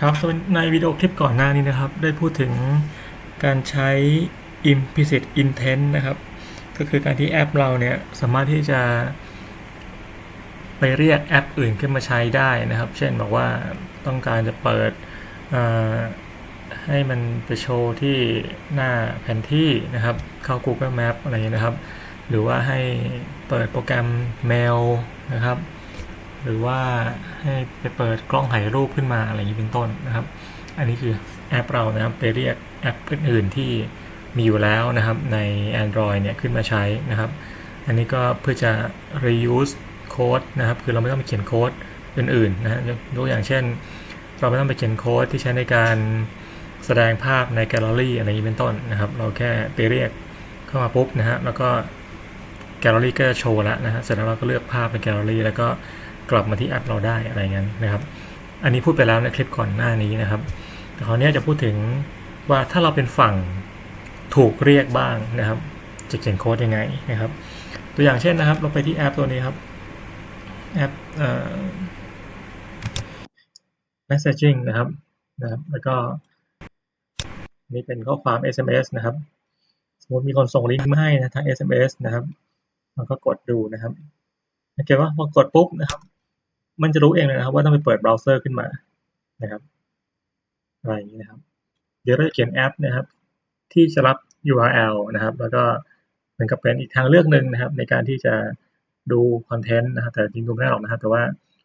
ครับในวิดีโอคลิปก่อนหน้านี้นะครับ ได้พูดถึงการใช้ implicit intent นะครับ ก็คือการที่แอปเราเนี่ยสามารถที่จะ ไปเรียกแอปอื่นขึ้นมาใช้ได้นะครับ เช่นบอกว่าต้องการจะเปิดให้มันไปโชว์ที่หน้าแผนที่นะครับ เข้า Google Map อะไรอย่างนี้นะครับ หรือว่าให้เปิดโปรแกรม Mail นะครับ หรือว่าให้ไปเปิดกล้องถ่ายรูปขึ้นมาอะไรอย่างนี้เป็นต้นนะครับ อันนี้คือแอปเรานะครับไปเรียกแอปอื่นๆที่มีอยู่แล้วนะครับใน Android เนี่ยขึ้นมาใช้นะครับ อันนี้ก็เพื่อจะ reuse โค้ดนะครับ คือเราไม่ต้องไปเขียนโค้ดอื่นๆนะฮะยกอย่างเช่น เราไม่ต้องไปเขียนโค้ดที่ใช้ในการแสดงภาพในแกลเลอรี่อะไรอย่างนี้เป็นต้นนะครับ เราแค่ไปเรียกเข้ามาปุ๊บนะฮะแล้วก็แกลเลอรี่ก็จะโชว์แล้วนะฮะเสร็จแล้วเราก็เลือกภาพในแกลเลอรี่แล้วก็ กลับมาที่แอปเราได้อะไรเงี้ยนะครับ อันนี้พูดไปแล้วในคลิปก่อนหน้านี้นะครับ แต่คราวนี้จะพูดถึงว่าถ้าเราเป็นฝั่งถูกเรียกบ้างนะครับ จะเขียนโค้ดยังไงนะครับ ตัวอย่างเช่นนะครับ เราไปที่แอปตัวนี้ครับแอป messaging นะครับนะครับ แล้วก็นี่เป็นข้อความ SMS นะครับ สมมติมีคนส่งลิงก์มาให้นะทาง SMS นะครับ เราก็กดดูนะครับโอเคว่าพอกดปุ๊บนะครับ มันจะรู้เองเลยนะครับ ว่าต้องไปเปิดเบราว์เซอร์ขึ้นมานะครับอะไรอย่างนี้นะครับ เดี๋ยวเราจะเขียนแอปนะครับ ที่จะรับ URL นะครับ แล้วก็เหมือนกับเป็นอีกทางเลือกหนึ่งนะครับ ในการที่จะดูคอนเทนต์นะครับ แต่จริงดูไม่ได้หรอกนะครับ แต่ว่า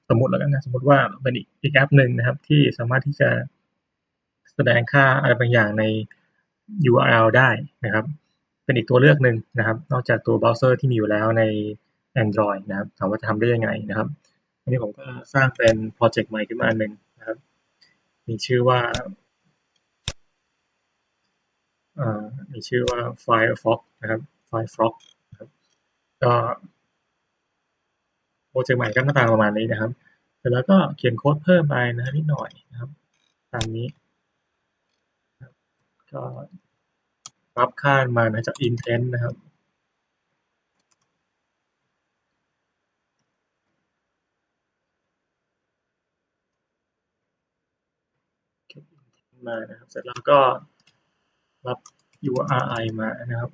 สมมติแล้วกันนะสมมติว่าเป็นอีกแอปหนึ่งนะครับ ที่สามารถที่จะแสดงค่าอะไรบางอย่างใน URL ได้นะครับ เป็นอีกตัวเลือกหนึ่งนะครับ นอกจากตัวเบราว์เซอร์ที่มีอยู่แล้วใน Android นะครับถามว่าจะทำได้ยังไงนะครับ อันนี้ผมก็สร้างเป็นโปรเจกต์ใหม่ขึ้นมาอันหนึ่งนะครับ มีชื่อว่ามีชื่อว่า Firefox นะครับ Firefox นะครับก็โปรเจกต์ใหม่ก็หน้าตาประมาณนี้นะครับเสร็จแล้วก็เขียนโค้ดเพิ่มไปนะนิดหน่อยนะครับ ตามนี้ ก็รับค่ามานะจาก intent นะครับ มานะครับ เสร็จแล้วก็รับ URI มานะครับ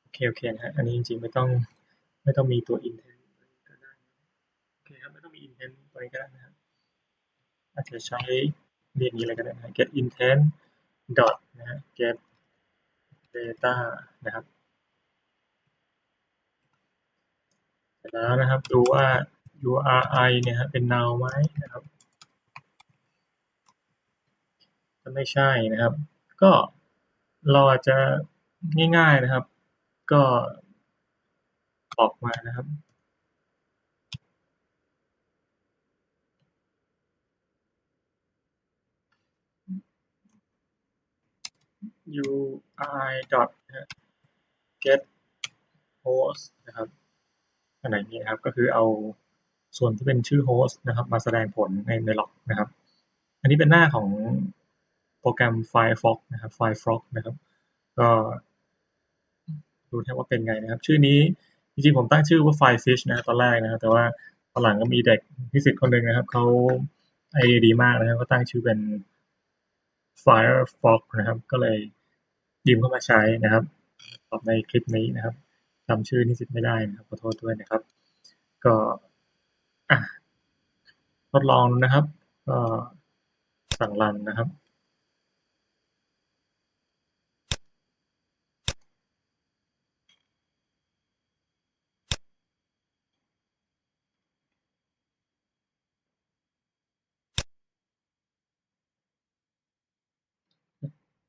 โอเคโอเคนะฮะอันนี้จริงๆไม่ต้องไม่ต้องมีตัว intent ก็ได้โอเคครับไม่ต้องมี intent ตัวนี้ก็ได้นะครับอาจจะใช้เรียกนี้อะไรก็ได้นะ get intent dot นะฮะ get data นะครับเสร็จแล้วนะครับดูว่า URI เนี่ยฮะเป็น null ไหมนะครับถ้าไม่ใช่นะครับ ก็เราอาจจะง่ายๆนะครับ ก็ออกมานะครับ ui dot get host นะครับอันไหนนี้ครับ ก็คือเอา ส่วนที่เป็นชื่อโฮสต์นะครับ มาแสดงผลในในล็อกนะครับ อันนี้เป็นหน้าของโปรแกรม Firefox นะครับ Firefox นะครับ ก็ดูแทว่าเป็นไงนะครับ ชื่อนี้จริงๆผมตั้งชื่อว่า Firefish นะตอนแรกนะครับ แต่ว่าตอนหลังก็มีเด็กพิสิทธิ์คนหนึ่งนะครับเขาไอเดียดีมากนะครับก็ตั้งชื่อเป็น Firefox นะครับ ก็เลยยืมเข้ามาใช้นะครับตอบในคลิปนี้นะครับจำชื่อนิสิตไม่ได้นะครับขอโทษด้วยนะครับ ก็ ทดลองนะครับก็สั่งรันนะครับ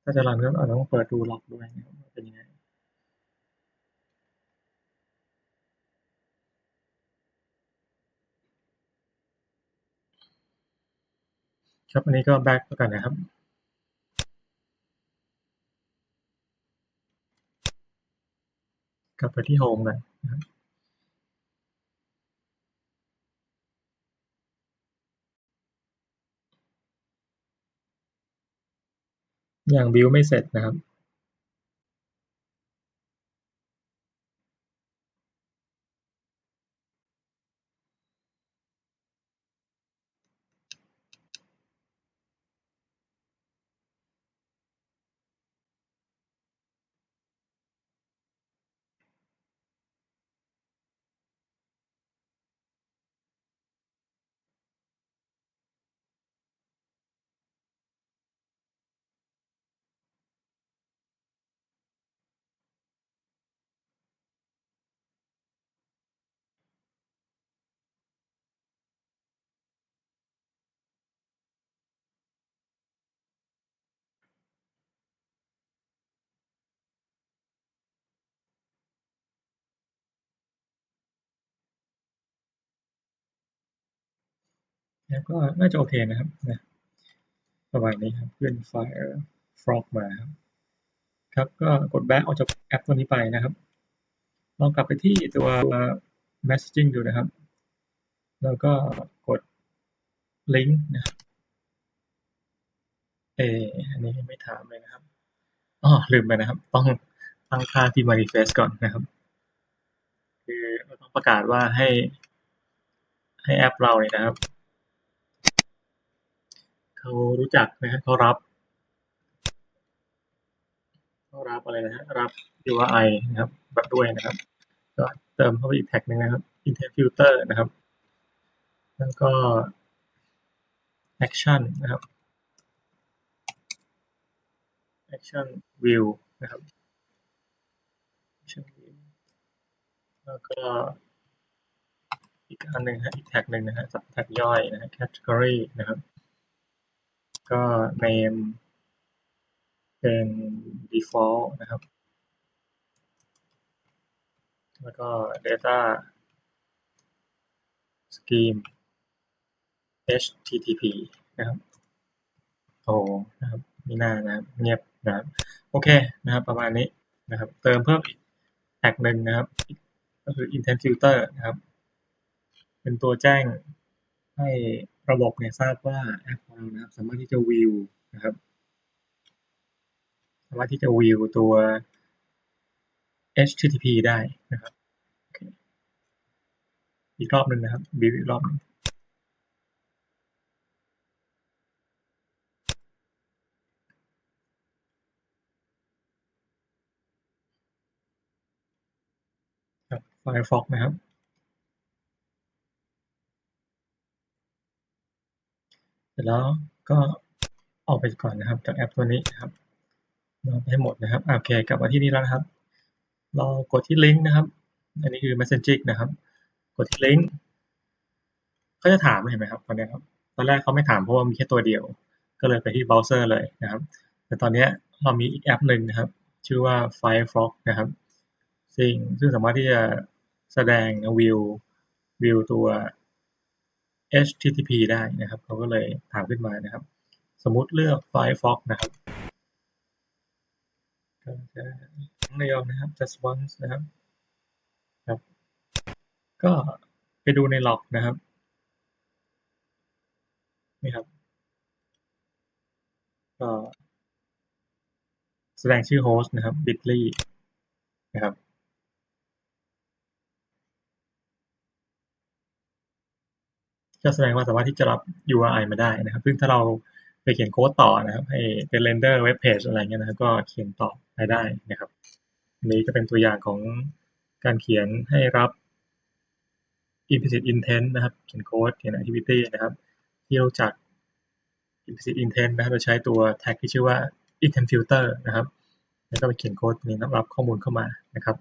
ถ้าจะรันก็อาจจะต้องเปิดดูล็อกด้วยเป็นยังไง ครับอันนี้ก็แบ็กกันนะครับกลับไปที่โฮมกันนะครับอย่างบิวไม่เสร็จนะครับ แล้วก็น่าจะโอเคนะครับนะประมาณนี้ครับขึ้น Firefox มาครับครับก็กด back ออกจากแอปตัวนี้ไปนะครับลองกลับไปที่ตัว messaging ดูนะครับ แล้วก็กด link นะครับเอออันนี้ไม่ถามเลยนะครับอ๋อลืมไปนะครับ ต้องตั้งค่าที่ manifest ก่อนนะครับคือเราต้องประกาศว่าให้ให้แอปเราเนี่ยนะครับ เขารู้จักนะครับเขารับเขารับอะไรนะฮะรับ URI นะครับแบบด้วยนะครับ ก็เติมเข้าไปอีกแท็กหนึงนะครับ intent filter นะครับ แล้วก็ action นะครับ action view นะครับ action view แล้วก็อีกอันหนึ่งฮะอีกแท็กหนึ่งนะฮะแท็กย่อยนะฮะ category นะครับ ก็ name เป็น default นะครับ แล้วก็ data scheme HTTP นะครับโอ้นะครับมีหน้านะครับเงียบนะครับโอเคนะครับประมาณนี้นะครับเติมเพิ่มอีกแท็กหนึ่งนะครับ ก็คือ intent filter นะครับ เป็นตัวแจ้งให้ ระบบเนี่ยทราบว่าแอปของเรานะครับสามารถที่จะ view นะครับ สามารถที่จะ view ตัว HTTP ได้นะครับอีกรอบหนึ่งนะครับ view อีกรอบหนึงครับ Firefox นะครับ เส ร็จแล้วก็ออกไปก่อนนะครับ จากแอปตัวนี้นะครับเราให้หมดนะครับอะโอเคกลับมาที่นี่แล้วครับ เรากดที่ลิงก์นะครับ อันนี้คือ Messaging นะครับ กดที่ลิงก์ก็จะถามเห็นไหมครับตอนนี้ครับ ตอนแรกเขาไม่ถามเพราะว่ามีแค่ตัวเดียว ก็เลยไปที่เบราว์เซอร์เลยนะครับ แต่ตอนนี้เรามีอีกแอปหนึ่งนะครับ ชื่อว่า Firefox นะครับ ซึ่งซึ่งสามารถที่จะแสดงวิววิวตัว HTTP ได้นะครับเขาก็เลยถามขึ้นมานะครับ สมมุติเลือก Firefox นะครับก็จะครั้งเดียวนะครับ just once นะครับครับ ก็ไปดูในล็อกนะครับนี่ครับก็แสดงชื่อโฮสต์นะครับ bit.ly นะครับ ก็แสดงว่าสามารถที่จะรับ URI มาได้นะครับ ซึ่งถ้าเราไปเขียนโค้ดต่อนะครับให้เป็นเรนเดอร์เว็บเพจอะไรเงี้ยนะครับก็เขียนต่อไปได้นะครับอันนี้ก็เป็นตัวอย่างของการเขียนให้รับ implicit intent นะครับ เขียนโค้ดเขียน activity นะครับ ที่เรู้จัก implicit intent นะครับโดยใช้ตัว tag ที่ชื่อว่า intent filter นะครับ แล้วก็ไปเขียนโค้ดนี้รับข้อมูลเข้ามานะครับ